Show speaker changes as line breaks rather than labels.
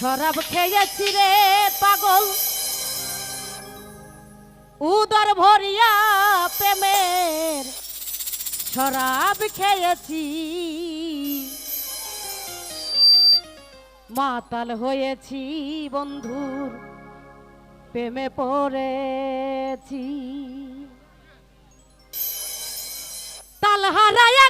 শরাব খেয়েছি রে পাগল। উদর ভরিয়া প্রেমের শরাব খেয়েছি। মাতাল হয়েছি বন্ধুর প্রেমে পড়েছি। তাল হারায়